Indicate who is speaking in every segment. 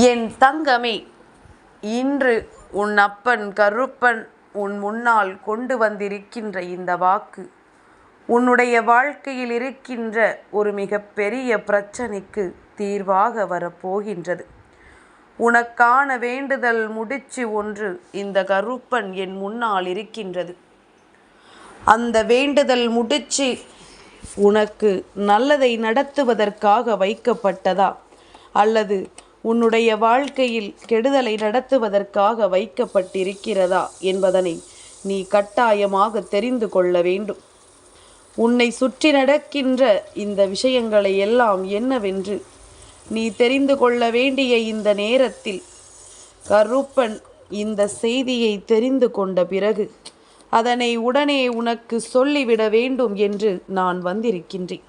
Speaker 1: என் தங்கமே இன்று உன் அப்பன் கருப்பன் உன் முன்னால் கொண்டு வந்திருக்கின்ற இந்த வாக்கு உன்னுடைய வாழ்க்கையில் இருக்கின்ற ஒரு மிகப்பெரிய பிரச்சனைக்கு தீர்வாக வரப்போகின்றது. உனக்கான வேண்டுதல் முடிச்சு ஒன்று இந்த கருப்பன் என் முன்னால் இருக்கின்றது. அந்த வேண்டுதல் முடிச்சு உனக்கு நல்லதை நடத்துவதற்காக வைக்கப்பட்டதா அல்லது உன்னுடைய வாழ்க்கையில் கெடுதலை நடத்துவதற்காக வைக்கப்பட்டிருக்கிறதா என்பதனை நீ கட்டாயமாக தெரிந்து கொள்ள வேண்டும். உன்னை சுற்றி நடக்கின்ற இந்த விஷயங்களை எல்லாம் என்னவென்று நீ தெரிந்து கொள்ள வேண்டிய இந்த நேரத்தில் கருப்பன் இந்த செய்தியை தெரிந்து கொண்ட பிறகு அதனை உடனே உனக்கு சொல்லிவிட வேண்டும் என்று நான் வந்திருக்கின்றேன்.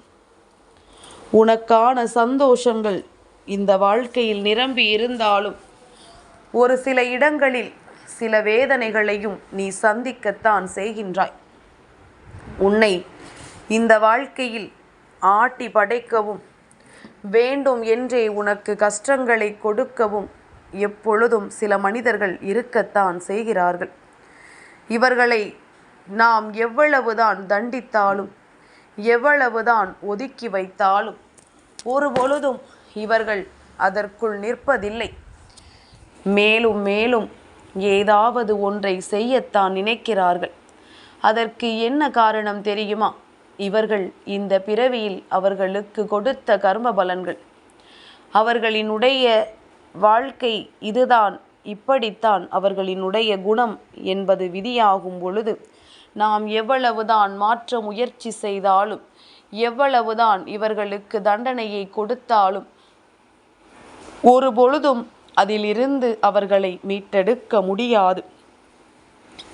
Speaker 1: உனக்கான சந்தோஷங்கள் இந்த வாழ்க்கையில் நிரம்பி இருந்தாலும் ஒரு சில இடங்களில் சில வேதனைகளையும் நீ சந்திக்கத்தான் செய்கின்றாய். உன்னை இந்த வாழ்க்கையில் ஆட்டி படைக்கவும் வேண்டும் என்றே உனக்கு கஷ்டங்களை கொடுக்கவும் எப்பொழுதும் சில மனிதர்கள் இருக்கத்தான் செய்கிறார்கள். இவர்களை நாம் எவ்வளவுதான் தண்டித்தாலும் எவ்வளவுதான் ஒதுக்கி வைத்தாலும் ஒரு பொழுதும் இவர்கள் அதற்குள் நிற்பதில்லை. மேலும் மேலும் ஏதாவது ஒன்றை செய்யத்தான் நினைக்கிறார்கள். அதற்கு என்ன காரணம் தெரியுமா? இவர்கள் இந்த பிறவியில் அவர்களுக்கு கொடுத்த கர்ம பலன்கள். அவர்களினுடைய வாழ்க்கை இதுதான். இப்படித்தான் அவர்களினுடைய குணம் என்பது விதியாகும் பொழுது நாம் எவ்வளவுதான் மாற்ற முயற்சி செய்தாலும் எவ்வளவுதான் இவர்களுக்கு தண்டனையை கொடுத்தாலும் ஒரு பொழுதும் அதிலிருந்து அவர்களை மீட்டெடுக்க முடியாது.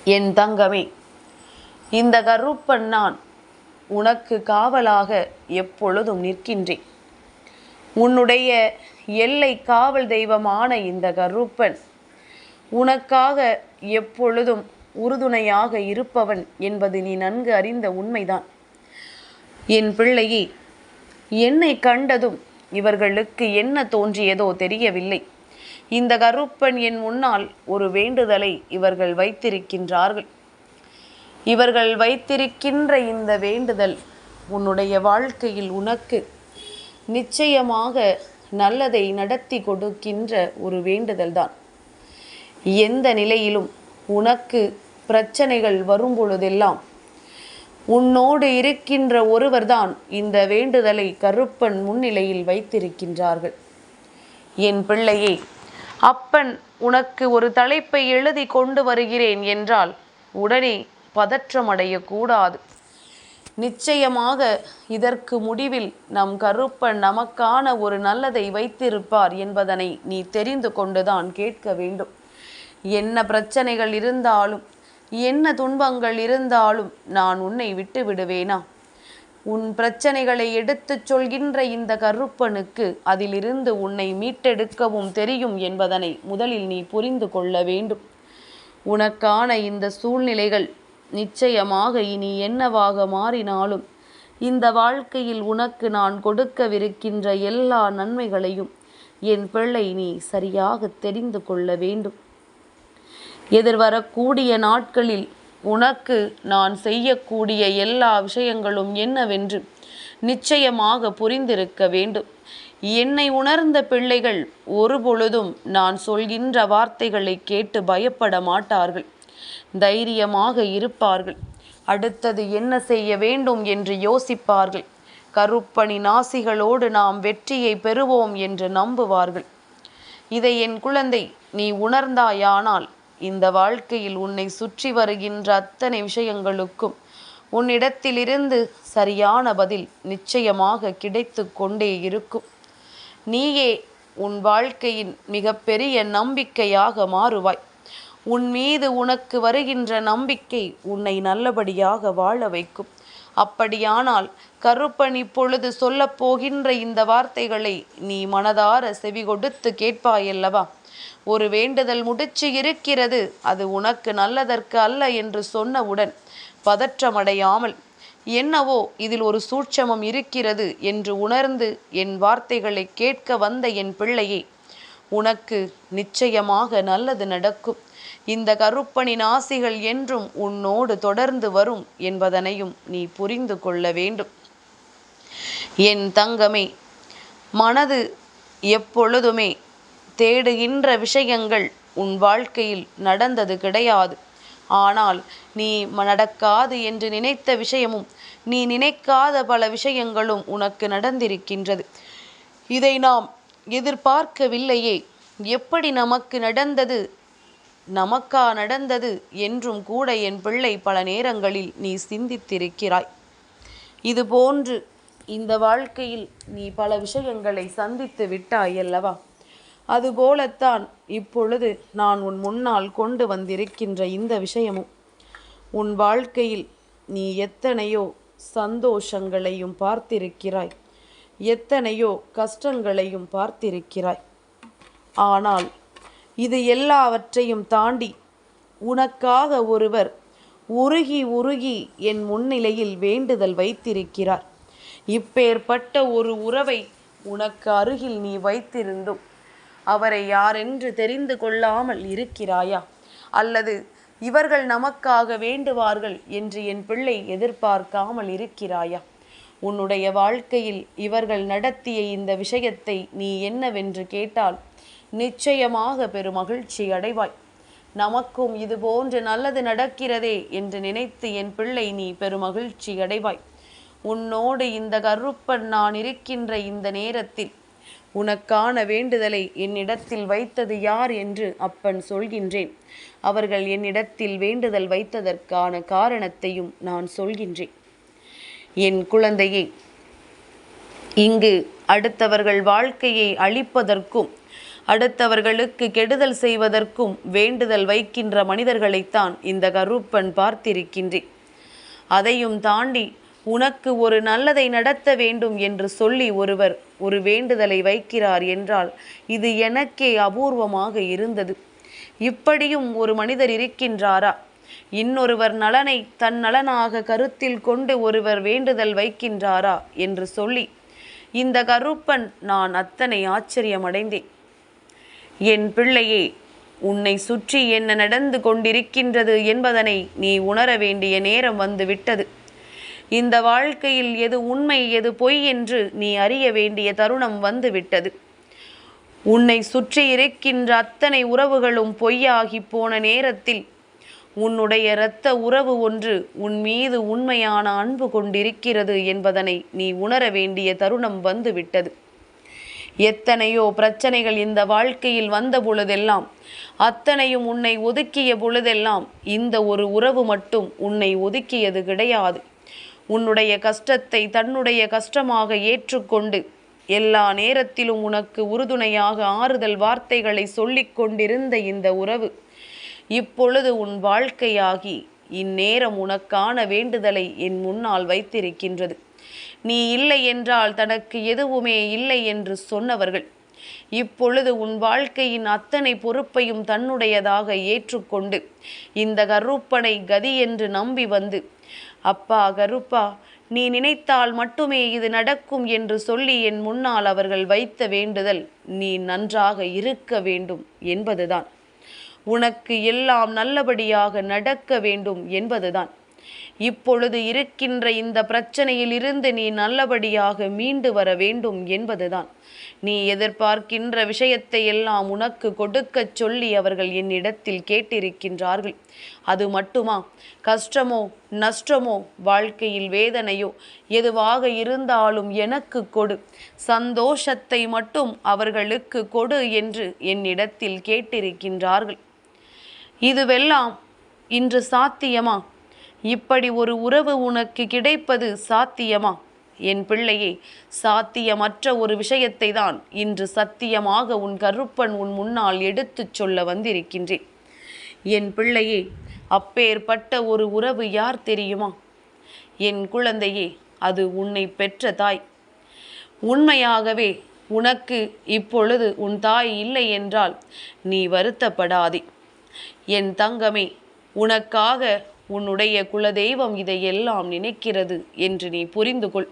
Speaker 1: என் தங்கமே இந்த கருப்பன் நான் உனக்கு காவலாக எப்பொழுதும் நிற்கின்றேன். உன்னுடைய எல்லை காவல் தெய்வமான இந்த கருப்பன் உனக்காக எப்பொழுதும் உறுதுணையாக இருப்பவன் என்பது நீ நன்கு அறிந்த உண்மைதான். என் பிள்ளையே என்னை கண்டதும் இவர்களுக்கு என்ன தோன்றியதோ தெரியவில்லை. இந்த கருப்பன் என் முன்னால் ஒரு வேண்டுதலை இவர்கள் வைத்திருக்கின்றார்கள். இவர்கள் வைத்திருக்கின்ற இந்த வேண்டுதல் உன்னுடைய வாழ்க்கையில் உனக்கு நிச்சயமாக நல்லதை நடத்தி கொடுக்கின்ற ஒரு வேண்டுதல்தான். எந்த நிலையிலும் உனக்கு பிரச்சனைகள் வரும் பொழுதெல்லாம் உன்னோடு இருக்கின்ற ஒருவர்தான் இந்த வேண்டுதலை கருப்பன் முன்னிலையில் வைத்திருக்கின்றார்கள். என் பிள்ளையே அப்பன் உனக்கு ஒரு தலைப்பை எழுதி கொண்டு வருகிறேன் என்றால் உடனே பதற்றமடையக்கூடாது. நிச்சயமாக இதற்கு முடிவில் நம் கருப்பன் நமக்கான ஒரு நல்லதை வைத்திருப்பார் என்பதனை நீ தெரிந்து கொண்டுதான் கேட்க வேண்டும். என்ன பிரச்சனைகள் இருந்தாலும் என்ன துன்பங்கள் இருந்தாலும் நான் உன்னை விட்டு விடுவேனா? உன் பிரச்சனைகளை எடுத்துச் சொல்கின்ற இந்த கருப்பனுக்கு அதிலிருந்து உன்னை மீட்டெடுக்கவும் தெரியும் என்பதனை முதலில் நீ புரிந்து கொள்ள வேண்டும். உனக்கான இந்த சூழ்நிலைகள் நிச்சயமாக இனி என்னவாக மாறினாலும் இந்த வாழ்க்கையில் உனக்கு நான் கொடுக்கவிருக்கின்ற எல்லா நன்மைகளையும் என் பிள்ளை நீ சரியாக தெரிந்து கொள்ள வேண்டும். எதிர்வரக்கூடிய நாட்களில் உனக்கு நான் செய்யக்கூடிய எல்லா விஷயங்களும் என்னவென்று நிச்சயமாக புரிந்திருக்க வேண்டும். என்னை உணர்ந்த பிள்ளைகள் ஒரு பொழுதும் நான் சொல்கின்ற வார்த்தைகளை கேட்டு பயப்பட மாட்டார்கள். தைரியமாக இருப்பார்கள். அடுத்தது என்ன செய்ய வேண்டும் என்று யோசிப்பார்கள். கருப்பணி நாசிகளோடு நாம் வெற்றியை பெறுவோம் என்று நம்புவார்கள். இதை என் குழந்தை நீ உணர்ந்தாயானால் இந்த வாழ்க்கையில் உன்னை சுற்றி வருகின்ற அத்தனை விஷயங்களுக்கும் உன்னிடத்திலிருந்து சரியான பதில் நிச்சயமாக கிடைத்து கொண்டே இருக்கும். நீயே உன் வாழ்க்கையின் மிகப்பெரிய நம்பிக்கையாக மாறுவாய். உன் மீது உனக்கு வருகின்ற நம்பிக்கை உன்னை நல்லபடியாக வாழ வைக்கும். அப்படியானால் கருப்பன் இப்பொழுது சொல்லப் போகின்ற இந்த வார்த்தைகளை நீ மனதார செவி கொடுத்து கேட்பாயல்லவா? ஒரு வேண்டுதல் முடிச்சு இருக்கிறது அது உனக்கு நல்லதற்கு அல்ல என்று சொன்னவுடன் பதற்றமடையாமல் என்னவோ இதில் ஒரு சூட்சமம் இருக்கிறது என்று உணர்ந்து என் வார்த்தைகளை கேட்க வந்த என் பிள்ளையே உனக்கு நிச்சயமாக நல்லது நடக்கும். இந்த கருப்பனின் ஆசிகள் என்றும் உன்னோடு தொடர்ந்து வரும் என்பதனையும் நீ புரிந்து கொள்ள வேண்டும். என் தங்கமே மனது எப்பொழுதுமே தேடுகின்ற விஷயங்கள் உன் வாழ்க்கையில் நடந்தது கிடையாது. ஆனால் நீ நடக்காது என்று நினைத்த விஷயமும் நீ நினைக்காத பல விஷயங்களும் உனக்கு நடந்திருக்கின்றது. இதை நாம் எதிர்பார்க்கவில்லையே. எப்படி நமக்கு நடந்தது நமக்கா நடந்தது என்றும் கூட என் பிள்ளை பல நேரங்களில் நீ சிந்தித்திருக்கிறாய். இது போன்று இந்த வாழ்க்கையில் நீ பல விஷயங்களை சந்தித்து விட்டாய் அல்லவா? அதுபோலத்தான் இப்பொழுது நான் உன் முன்னால் கொண்டு வந்திருக்கின்ற இந்த விஷயமும். உன் வாழ்க்கையில் நீ எத்தனையோ சந்தோஷங்களையும் பார்த்திருக்கிறாய். எத்தனையோ கஷ்டங்களையும் பார்த்திருக்கிறாய். ஆனால் இது எல்லாவற்றையும் தாண்டி உனக்காக ஒருவர் உருகி உருகி என் முன்னிலையில் வேண்டுதல் வைத்திருக்கிறார். இப்பேற்பட்ட ஒரு உறவை உனக்கு அருகில் நீ வைத்திருந்தும் அவரை யாரென்று தெரிந்து கொள்ளாமல் இருக்கிறாயா? அல்லது இவர்கள் நமக்காக வேண்டுவார்கள் என்று என் பிள்ளை எதிர்பார்க்காமல் இருக்கிறாயா? உன்னுடைய வாழ்க்கையில் இவர்கள் நடத்திய இந்த விஷயத்தை நீ என்னவென்று கேட்டால் நிச்சயமாக பெருமகிழ்ச்சி அடைவாய். நமக்கும் இது போன்று நல்லது நடக்கிறதே என்று நினைத்து என் பிள்ளை நீ பெருமகிழ்ச்சி அடைவாய். உன்னோடு இந்த கருப்பன் நான் இருக்கின்ற இந்த நேரத்தில் உனக்கான வேண்டுதலை என்னிடத்தில் வைத்தது யார் என்று அப்பன் சொல்கின்றேன். அவர்கள் என்னிடத்தில் வேண்டுதல் வைத்ததற்கான காரணத்தையும் நான் சொல்கின்றேன். என் குழந்தையை இங்கு அடுத்தவர்கள் வாழ்க்கையை அழிப்பதற்கும் அடுத்தவர்களுக்கு கெடுதல் செய்வதற்கும் வேண்டுதல் வைக்கின்ற மனிதர்களைத்தான் இந்த கருப்பன் பார்த்திருக்கின்றேன் அதையும் தாண்டி உனக்கு ஒரு நல்லதை நடத்த வேண்டும் என்று சொல்லி ஒருவர் ஒரு வேண்டுதலை வைக்கிறார் என்றால் இது எனக்கே அபூர்வமாக இருந்தது. இப்படியும் ஒரு மனிதர் இருக்கின்றாரா? இன்னொருவர் நலனை தன் நலனாக கருத்தில் கொண்டு ஒருவர் வேண்டுதல் வைக்கின்றாரா? என்று சொல்லி இந்த கருப்பன் நான் அத்தனை ஆச்சரியமடைந்தேன். என் பிள்ளையே உன்னை சுற்றி என்ன நடந்து கொண்டிருக்கின்றது என்பதனை நீ உணர வேண்டிய நேரம் வந்து விட்டது. இந்த வாழ்க்கையில் எது உண்மை எது பொய் என்று நீ அறிய வேண்டிய தருணம் வந்துவிட்டது உன்னை சுற்றி இருக்கின்ற அத்தனை உறவுகளும் பொய்யாகி போன நேரத்தில் உன்னுடைய இரத்த உறவு ஒன்று உன் மீது உண்மையான அன்பு கொண்டிருக்கிறது என்பதனை நீ உணர வேண்டிய தருணம் வந்துவிட்டது எத்தனையோ பிரச்சனைகள் இந்த வாழ்க்கையில் வந்த பொழுதெல்லாம் அத்தனையும் உன்னை ஒதுக்கிய பொழுதெல்லாம் இந்த ஒரு உறவு மட்டும் உன்னை ஒதுக்கியது கிடையாது. உன்னுடைய கஷ்டத்தை தன்னுடைய கஷ்டமாக ஏற்றுக்கொண்டு எல்லா நேரத்திலும் உனக்கு உறுதுணையாக ஆறுதல் வார்த்தைகளை சொல்லிக் கொண்டிருந்த இந்த உறவு இப்பொழுது உன் வாழ்க்கையாகி இந்நேரம் உனக்கான வேண்டுதலை என் முன்னால் வைத்திருக்கின்றது. நீ இல்லை என்றால் தனக்கு எதுவுமே இல்லை என்று சொன்னவர்கள். இப்பொழுது உன் வாழ்க்கையின் அத்தனை பொறுப்பையும் தன்னுடையதாக ஏற்றுக்கொண்டு இந்த கருப்பனை கதி என்று நம்பி வந்து அப்பா கருப்பா நீ நினைத்தால் மட்டுமே இது நடக்கும் என்று சொல்லி என் முன்னால் அவர்கள் வைத்த வேண்டுதல் நீ நன்றாக இருக்க வேண்டும் என்பதுதான். உனக்கு எல்லாம் நல்லபடியாக நடக்க வேண்டும் என்பதுதான். இப்பொழுது இருக்கின்ற இந்த பிரச்சனையில் இருந்து நீ நல்லபடியாக மீண்டு வர வேண்டும் என்பதுதான். நீ எதிர்பார்க்கின்ற விஷயத்தை எல்லாம் உனக்கு கொடுக்கச் சொல்லி அவர்கள் என்னிடத்தில் கேட்டிருக்கின்றார்கள். அது மட்டுமா? கஷ்டமோ நஷ்டமோ வாழ்க்கையில் வேதனையோ எதுவாக இருந்தாலும் எனக்கு கொடு. சந்தோஷத்தை மட்டும் அவர்களுக்கு கொடு என்று என்னிடத்தில் கேட்டிருக்கின்றார்கள். இதுவெல்லாம் இன்று சாத்தியமா? இப்படி ஒரு உறவு உனக்கு கிடைப்பது சாத்தியமா? என் பிள்ளையே சாத்தியமற்ற ஒரு விஷயத்தை தான் இன்று சத்தியமாக உன் கருப்பன் உன் முன்னால் எடுத்துச் சொல்ல வந்திருக்கின்றேன். என் பிள்ளையே அப்பேற்பட்ட ஒரு உறவு யார் தெரியுமா? என் குழந்தையே அது உன்னை பெற்ற தாய். உண்மையாகவே உனக்கு இப்பொழுது உன் தாய் இல்லை என்றால் நீ வருத்தப்படாதே. என் தங்கமே உனக்காக உன்னுடைய குலதெய்வம் இதையெல்லாம் நினைக்கிறது என்று நீ புரிந்து கொள்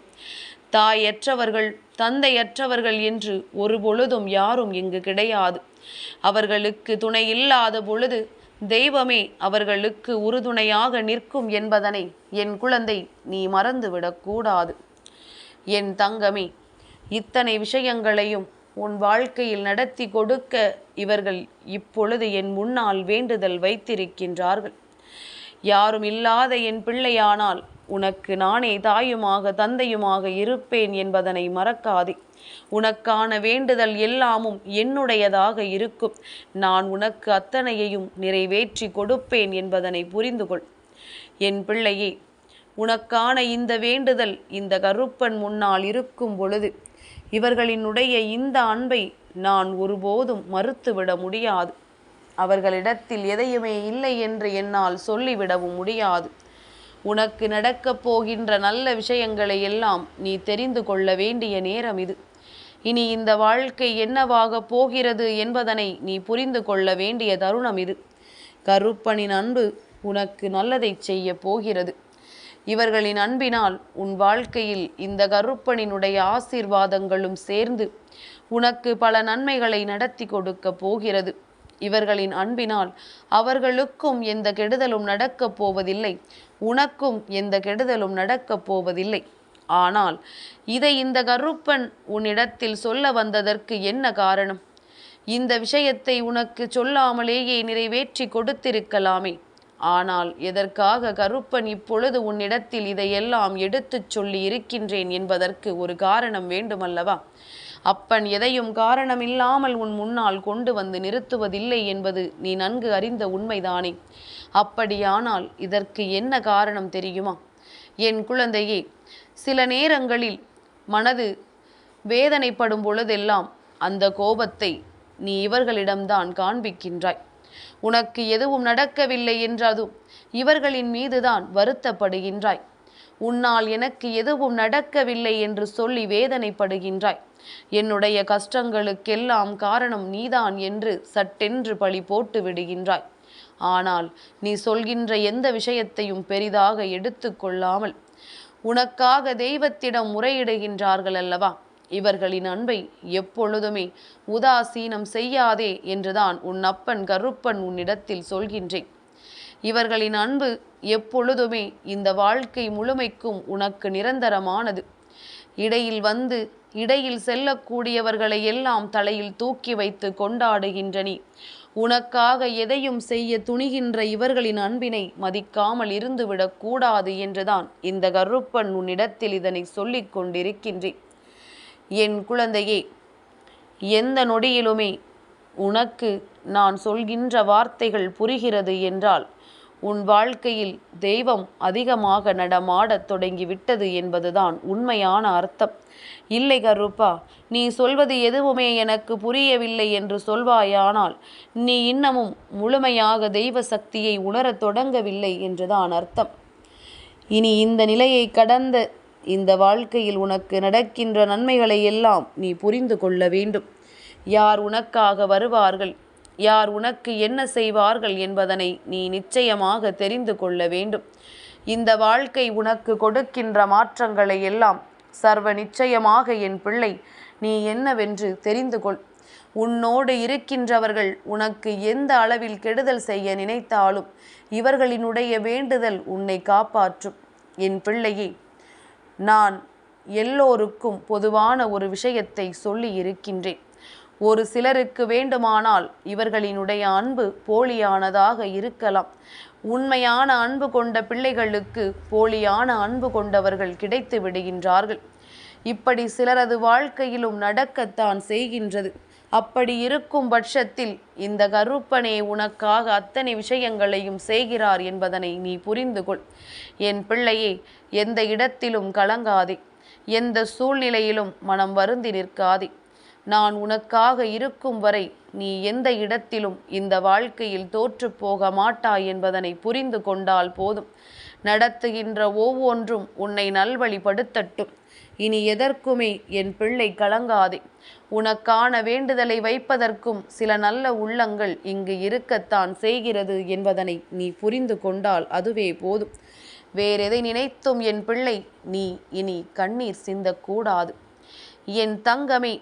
Speaker 1: தாயற்றவர்கள் தந்தையற்றவர்கள் என்று ஒரு பொழுதும் யாரும் இங்கு கிடையாது. அவர்களுக்கு துணை இல்லாத பொழுது தெய்வமே அவர்களுக்கு உறுதுணையாக நிற்கும் என்பதனை என் குழந்தை நீ மறந்துவிடக்கூடாது என் தங்கமே இத்தனை விஷயங்களையும் உன் வாழ்க்கையில் நடத்தி கொடுக்க இவர்கள் இப்பொழுது என் முன்னால் வேண்டுதல் வைத்திருக்கின்றார்கள். யாரும் இல்லாத என் பிள்ளையானால் உனக்கு நானே தாயுமாக தந்தையுமாக இருப்பேன் என்பதனை மறக்காதே. உனக்கான வேண்டுதல் எல்லாமும் என்னுடையதாக இருக்கும். நான் உனக்கு அத்தனையையும் நிறைவேற்றி கொடுப்பேன் என்பதனை புரிந்து கொள் என் பிள்ளையே உனக்கான இந்த வேண்டுதல் இந்த கருப்பன் முன்னால் இருக்கும் பொழுது இவர்களினுடைய இந்த அன்பை நான் ஒருபோதும் மறுத்துவிட முடியாது. அவர்களிடத்தில் எதையுமே இல்லை என்று என்னால் சொல்லிவிடவும் முடியாது. உனக்கு நடக்கப் போகின்ற நல்ல விஷயங்களை எல்லாம் நீ தெரிந்து கொள்ள வேண்டிய நேரம் இது. இனி இந்த வாழ்க்கை என்னவாக போகிறது என்பதனை நீ புரிந்து கொள்ள வேண்டிய தருணம் இது. கருப்பனின் அன்பு உனக்கு நல்லதை செய்ய போகிறது. இவர்களின் அன்பினால் உன் வாழ்க்கையில் இந்த கருப்பனினுடைய ஆசீர்வாதங்களும் சேர்ந்து உனக்கு பல நன்மைகளை நடத்தி கொடுக்க போகிறது. இவர்களின் அன்பினால் அவர்களுக்கும் எந்த கெடுதலும் நடக்கப் போவதில்லை. உனக்கும் எந்த கெடுதலும் நடக்கப் போவதில்லை. ஆனால் இதை இந்த கருப்பன் உன்னிடத்தில் சொல்ல வந்ததற்கு என்ன காரணம்? இந்த விஷயத்தை உனக்கு சொல்லாமலேயே நிறைவேற்றி கொடுத்திருக்கலாமே. ஆனால் எதற்காக கருப்பன் இப்பொழுது உன்னிடத்தில் இதையெல்லாம் எடுத்துச் சொல்லி இருக்கின்றேன் என்பதற்கு ஒரு காரணம் வேண்டுமல்லவா? அப்பன் எதையும் காரணமில்லாமல் உன் முன்னால் கொண்டு வந்து நிறுத்துவதில்லை என்பது நீ நன்கு அறிந்த உண்மைதானே? அப்படியானால் இதற்கு என்ன காரணம் தெரியுமா? என் குழந்தையே சில நேரங்களில் மனது வேதனைப்படும் பொழுதெல்லாம் அந்த கோபத்தை நீ இவர்களிடம்தான் காண்பிக்கின்றாய். உனக்கு எதுவும் நடக்கவில்லை என்றதும் இவர்களின் மீதுதான் வருத்தப்படுகின்றாய். உன்னால் எனக்கு எதுவும் நடக்கவில்லை என்று சொல்லி வேதனைப்படுகின்றாய். என்னுடைய கஷ்டங்களுக்கெல்லாம் காரணம் நீதான் என்று சட்டென்று பழி போட்டு விடுகின்றாய். ஆனால் நீ சொல்கின்ற எந்த விஷயத்தையும் பெரிதாக எடுத்துக்கொள்ளாமல் உனக்காக தெய்வத்திடம் முறையிடுகின்றார்கள் அல்லவா? இவர்களின் அன்பை எப்பொழுதுமே உதாசீனம் செய்யாதே என்றுதான் உன் அப்பன் கருப்பன் உன்னிடத்தில் சொல்கின்றேன். இவர்களின் அன்பு எப்பொழுதுமே இந்த வாழ்க்கை முழுமைக்கும் உனக்கு நிரந்தரமானது. இடையில் வந்து இடையில் செல்லக்கூடியவர்களை எல்லாம் தலையில் தூக்கி வைத்து கொண்டாடுகின்ற நீ. உனக்காக எதையும் செய்ய துணிகின்ற இவர்களின் அன்பினை மதிக்காமல் இருந்துவிடக் கூடாது என்றுதான் இந்த கருப்பன் உன்னிடத்தில் இதனை சொல்லிக் கொண்டிருக்கின்றேன். என் குழந்தையே எந்த நொடியிலுமே உனக்கு நான் சொல்கின்ற வார்த்தைகள் புரிகிறது என்றால் உன் வாழ்க்கையில் தெய்வம் அதிகமாக நடமாடத் தொடங்கிவிட்டது என்பதுதான் உண்மையான அர்த்தம். இல்லை கருப்பா நீ சொல்வது எதுவுமே எனக்கு புரியவில்லை என்று சொல்வாயானால் நீ இன்னமும் முழுமையாக தெய்வ சக்தியை உணரத் தொடங்கவில்லை என்றுதான் அர்த்தம். இனி இந்த நிலையை கடந்த இந்த வாழ்க்கையில் உனக்கு நடக்கின்ற நன்மைகளை எல்லாம் நீ புரிந்து கொள்ள வேண்டும். யார் உனக்காக வருவார்கள்? யார் உனக்கு என்ன செய்வார்கள் என்பதனை நீ நிச்சயமாக தெரிந்து கொள்ள வேண்டும். இந்த வாழ்க்கை உனக்கு கொடுக்கின்ற மாற்றங்களை எல்லாம் சர்வ நிச்சயமாக என் பிள்ளை நீ என்னவென்று தெரிந்து கொள். உன்னோடு இருக்கின்றவர்கள் உனக்கு எந்த அளவில் கெடுதல் செய்ய நினைத்தாலும் இவர்களினுடைய வேண்டுதல் உன்னை காப்பாற்றும். என் பிள்ளையே நான் எல்லோருக்கும் பொதுவான ஒரு விஷயத்தை சொல்லி இருக்கின்றேன் ஒரு சிலருக்கு வேண்டுமானால் இவர்களினுடைய அன்பு போலியானதாக இருக்கலாம். உண்மையான அன்பு கொண்ட பிள்ளைகளுக்கு போலியான அன்பு கொண்டவர்கள் கிடைத்து விடுகின்றார்கள். இப்படி சிலரது வாழ்க்கையிலும் நடக்கத்தான் செய்கின்றது. அப்படி இருக்கும் பட்சத்தில் இந்த கருப்பனே உனக்காக அத்தனை விஷயங்களையும் செய்கிறார் என்பதனை நீ புரிந்து கொள். என் பிள்ளையே எந்த இடத்திலும் கலங்காதே. எந்த சூழ்நிலையிலும் மனம் வருந்தி நிற்காதே. நான் உனக்காக இருக்கும் வரை நீ எந்த இடத்திலும் இந்த வாழ்க்கையில் தோற்று போக மாட்டாய் என்பதனை புரிந்து கொண்டால் போதும். நடத்துகின்ற ஒவ்வொன்றும் உன்னை நல்வழிப்படுத்தட்டும். இனி எதற்குமே என் பிள்ளை கலங்காதே. உனக்கான வேண்டுதலை வைப்பதற்கும் சில நல்ல உள்ளங்கள் இங்கு இருக்கத்தான் செய்கிறது என்பதனை நீ புரிந்து கொண்டால் அதுவே போதும். வேறெதை நினைத்தும் என் பிள்ளை நீ இனி கண்ணீர் சிந்தக்கூடாது. என் தங்கமே